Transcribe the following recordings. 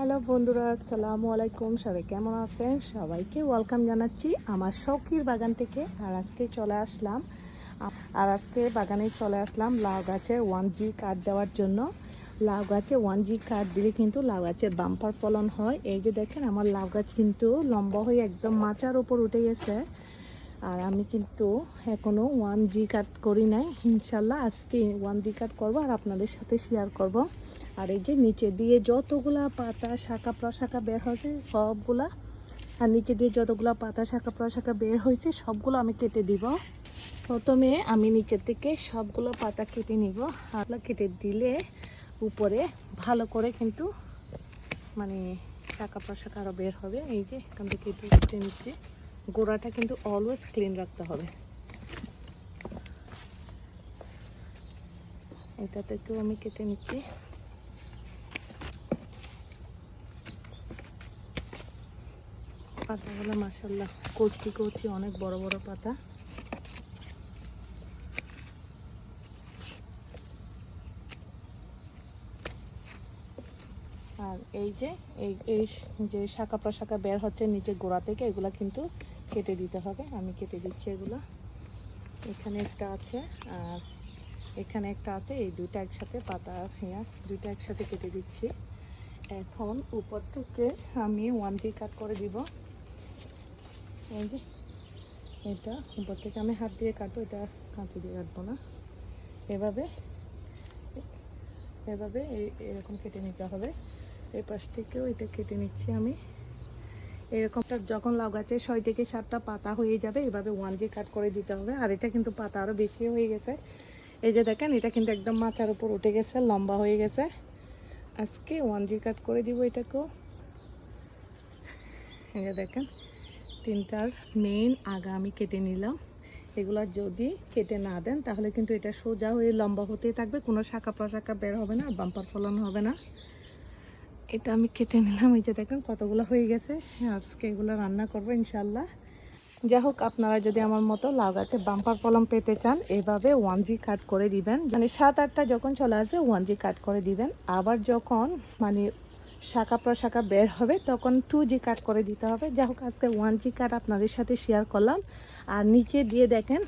Hello বন্ধুরা, আসসালামু আলাইকুম। সবাই কেমন আছেন? সবাইকে ওয়েলকাম জানাচ্ছি আমার শৌকির বাগান থেকে। আর আজকে চলে আসলাম। আর আজকে বাগানে চলে আসলাম লাউ গাছের ওয়ান জি কার্ড দেওয়ার জন্য। লাউ গাছে ওয়ান জি কার্ড দিলে কিন্তু লাউ গাছের বাম্পার ফলন হয়। এই যে দেখেন, আমার লাউ গাছ কিন্তু লম্বা হয়ে একদম মাচার ওপর উঠে গেছে। আর আমি কিন্তু এখনও ওয়ান জি কাট করি নাই। ইনশাল্লাহ আজকে ওয়ান জি কাট করব আর আপনাদের সাথে শেয়ার করব। আর এই যে নিচে দিয়ে যতগুলা পাতা, শাখা প্রশাখা বের হয়েছে, সবগুলা, আর নিচে দিয়ে যতগুলা পাতা, শাখা প্রশাখা বের হয়েছে, সবগুলো আমি কেটে দিব। প্রথমে আমি নিচের থেকে সবগুলো পাতা কেটে নিব। আর কেটে দিলে উপরে ভালো করে কিন্তু মানে শাখা প্রশাখা আরও বের হবে। এই যে এখান থেকে কেটে নিচ্ছি। গোড়াটা কিন্তু অলওয়েজ ক্লিন রাখতে হবে। এটা থেকেও আমি কেটে নিচ্ছি। পাতাগুলো মাসাল্লাহ কচি কচি অনেক বড় বড় পাতা। আর এই যে এই যে শাখা প্রশাখা বের হচ্ছে নিচে গোড়া থেকে, এগুলা কিন্তু কেটে দিতে হবে। আমি কেটে দিচ্ছি এগুলো। এখানে একটা আছে, আর এখানে একটা আছে, এই দুইটা একসাথে পাতা হিয়া দুইটা একসাথে কেটে দিচ্ছি। এখন উপর থেকে আমি ওয়ান জি কাট করে দিব। এই যে, এটা উপর থেকে আমি হাত দিয়ে কাটবো, এটা কাঁচি দিয়ে কাটবো না। এভাবে এভাবে এই- এরকম কেটে নিতে হবে। এই পাশ থেকেও এটা কেটে নিচ্ছি আমি। এরকমটা যখন লাউ গাছে ছয় থেকে সাতটা পাতা হয়ে যাবে, এভাবে ওয়ান জি কাট করে দিতে হবে। আর এটা কিন্তু পাতা আরও বেশি হয়ে গেছে। এই যে দেখেন, এটা কিন্তু একদম মাথার উপর উঠে গেছে, লম্বা হয়ে গেছে। আজকে ওয়ান জি কাট করে দিব এটাকেও। এই যে দেখেন, তিনটার মেইন আগা আমি কেটে নিলাম। এগুলো যদি কেটে না দেন, তাহলে কিন্তু এটা সোজা হয়ে লম্বা হতেই থাকবে। কোনো শাখা প্রশাখা বের হবে না বাম্পার ফলন হবে না। এটা আমি কেটে নিলাম, এই যে দেখেন কতগুলো হয়ে গেছে। আজকে এগুলো রান্না করব ইনশাল্লাহ যাই হোক, আপনারা যদি আমার মতো লাউ গাছে বাম্পার ফলন পেতে চান, এভাবে ওয়ান জি কাট করে দিবেন। মানে সাত আটটা যখন চলে আসবে ওয়ান জি কাট করে দিবেন। আবার যখন মানে শাখা প্রশাখা বের হবে, তখন টু জি কাট করে দিতে হবে। যাই হোক, আজকে ওয়ান জি কাট আপনাদের সাথে শেয়ার করলাম। আর নিচে দিয়ে দেখেন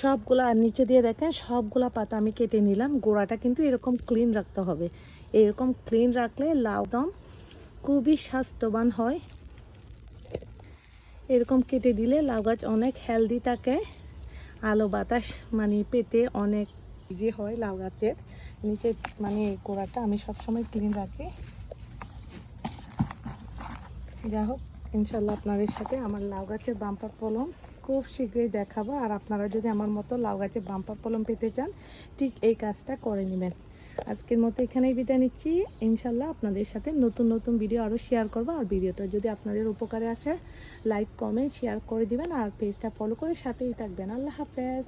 সবগুলা আর নিচে দিয়ে দেখেন সবগুলা পাতা আমি কেটে নিলাম। গোড়াটা কিন্তু এরকম ক্লিন রাখতে হবে। এরকম ক্লিন রাখলে লাউ দম খুবই স্বাস্থ্যবান হয়। এরকম কেটে দিলে লাউ গাছ অনেক হেলদি থাকে। আলো বাতাস মানে পেতে অনেক ইজি হয় লাউ গাছের। নিচে মানে গোড়াটা আমি সবসময় ক্লিন রাখি। যা হোক ইনশাল্লাহ আপনাদের সাথে আমার লাউ গাছের বাম্পার ফলন খুব শীঘ্রই দেখাবো। আর আপনারা যদি আমার মতো লাউ গাছে বাম্পার কলম পেতে চান, ঠিক এই কাজটা করে নেবেন। আজকের মতো এখানেই বিদায় নিচ্ছি। ইনশাল্লাহ আপনাদের সাথে নতুন নতুন ভিডিও আরও শেয়ার করব। আর ভিডিওটা যদি আপনাদের উপকারে আসে, লাইক, কমেন্ট, শেয়ার করে দিবেন। আর পেজটা ফলো করে সাথেই থাকবেন। আল্লাহ হাফেজ।